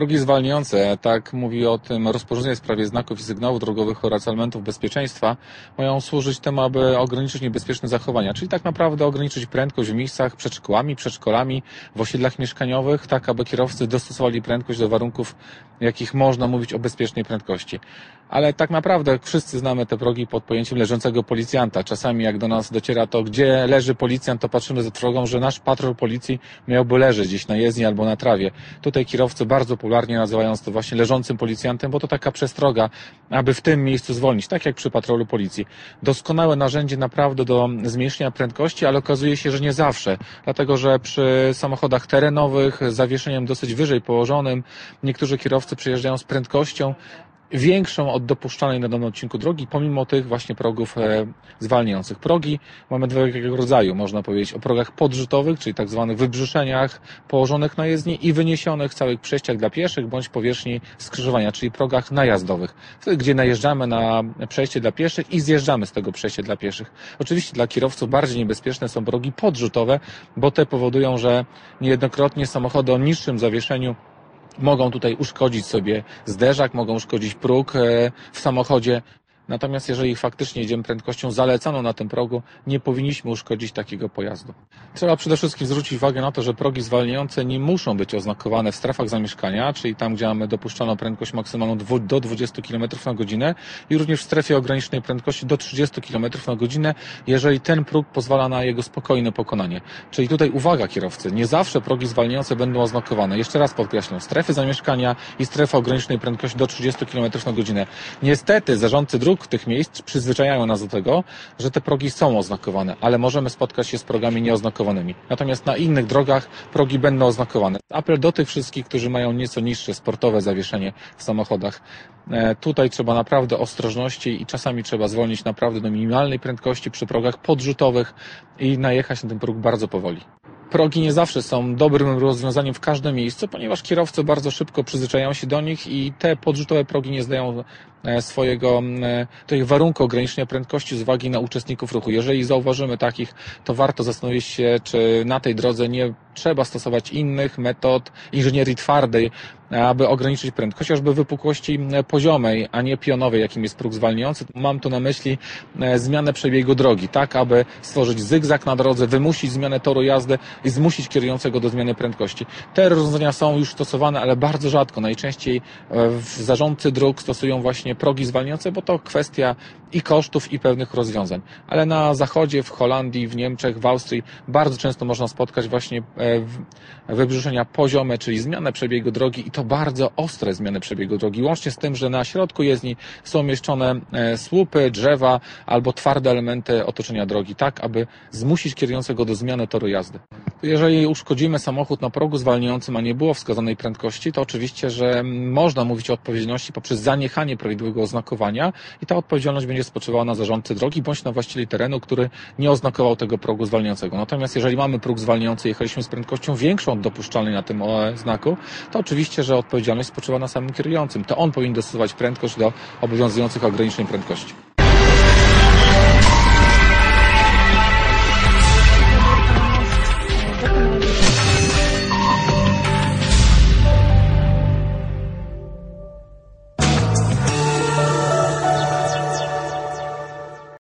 Progi zwalniające, tak mówi o tym rozporządzenie w sprawie znaków i sygnałów drogowych oraz elementów bezpieczeństwa, mają służyć temu, aby ograniczyć niebezpieczne zachowania, czyli tak naprawdę ograniczyć prędkość w miejscach przed szkołami, przedszkolami, w osiedlach mieszkaniowych, tak aby kierowcy dostosowali prędkość do warunków, jakich można mówić o bezpiecznej prędkości. Ale tak naprawdę wszyscy znamy te progi pod pojęciem leżącego policjanta. Czasami jak do nas dociera to, gdzie leży policjant, to patrzymy za trwogą, że nasz patrol policji miałby leżeć gdzieś na jezdni albo na trawie. Tutaj kierowcy bardzo popularnie nazywają to właśnie leżącym policjantem, bo to taka przestroga, aby w tym miejscu zwolnić, tak jak przy patrolu policji. Doskonałe narzędzie naprawdę do zmniejszenia prędkości, ale okazuje się, że nie zawsze, dlatego że przy samochodach terenowych zawieszeniem dosyć wyżej położonym niektórzy kierowcy przyjeżdżają z prędkością większą od dopuszczalnej na danym odcinku drogi, pomimo tych właśnie progów e, zwalniających. Progi mamy dwojego rodzaju, można powiedzieć, o progach podrzutowych, czyli tak zwanych wybrzuszeniach położonych na jezdni i wyniesionych całych przejściach dla pieszych bądź powierzchni skrzyżowania, czyli progach najazdowych, gdzie najeżdżamy na przejście dla pieszych i zjeżdżamy z tego przejścia dla pieszych. Oczywiście dla kierowców bardziej niebezpieczne są progi podrzutowe, bo te powodują, że niejednokrotnie samochody o niższym zawieszeniu mogą tutaj uszkodzić sobie zderzak, mogą uszkodzić próg e, w samochodzie. Natomiast jeżeli faktycznie jedziemy prędkością zalecaną na tym progu, nie powinniśmy uszkodzić takiego pojazdu. Trzeba przede wszystkim zwrócić uwagę na to, że progi zwalniające nie muszą być oznakowane w strefach zamieszkania, czyli tam, gdzie mamy dopuszczalną prędkość maksymalną do 20 km na godzinę i również w strefie ograniczonej prędkości do 30 km na godzinę, jeżeli ten próg pozwala na jego spokojne pokonanie. Czyli tutaj uwaga kierowcy, nie zawsze progi zwalniające będą oznakowane. Jeszcze raz podkreślę, strefy zamieszkania i strefa ograniczonej prędkości do 30 km na godzinę. Niestety zarządcy dróg dróg tych miejsc przyzwyczajają nas do tego, że te progi są oznakowane, ale możemy spotkać się z progami nieoznakowanymi. Natomiast na innych drogach progi będą oznakowane. Apel do tych wszystkich, którzy mają nieco niższe sportowe zawieszenie w samochodach. E, tutaj trzeba naprawdę ostrożności i czasami trzeba zwolnić naprawdę do minimalnej prędkości przy progach podrzutowych i najechać na ten próg bardzo powoli. Progi nie zawsze są dobrym rozwiązaniem w każdym miejscu, ponieważ kierowcy bardzo szybko przyzwyczajają się do nich i te podrzutowe progi nie zdają e, swojego e, tych warunku ograniczenia prędkości z uwagi na uczestników ruchu. Jeżeli zauważymy takich, to warto zastanowić się, czy na tej drodze nie trzeba stosować innych metod inżynierii twardej, aby ograniczyć prędkość, chociażby wypukłości poziomej, a nie pionowej, jakim jest próg zwalniający. Mam tu na myśli e, zmianę przebiegu drogi, tak aby stworzyć zygzak na drodze, wymusić zmianę toru jazdy i zmusić kierującego do zmiany prędkości. Te rozwiązania są już stosowane, ale bardzo rzadko. Najczęściej e, zarządcy dróg stosują właśnie progi zwalniające, bo to kwestia i kosztów, i pewnych rozwiązań. Ale na zachodzie, w Holandii, w Niemczech, w Austrii bardzo często można spotkać właśnie e, wybrzuszenia poziome, czyli zmianę przebiegu drogi i to bardzo ostre zmiany przebiegu drogi, łącznie z tym, że na środku jezdni są umieszczone e, słupy, drzewa albo twarde elementy otoczenia drogi, tak aby zmusić kierującego do zmiany toru jazdy. Jeżeli uszkodzimy samochód na progu zwalniającym, a nie było wskazanej prędkości, to oczywiście, że można mówić o odpowiedzialności poprzez zaniechanie prawidłowego oznakowania i ta odpowiedzialność będzie spoczywała na zarządcy drogi bądź na właścicieli terenu, który nie oznakował tego progu zwalniającego. Natomiast jeżeli mamy próg zwalniający jechaliśmy z prędkością większą od dopuszczalnej na tym znaku, to oczywiście, że odpowiedzialność spoczywa na samym kierującym. To on powinien dostosować prędkość do obowiązujących ograniczeń prędkości.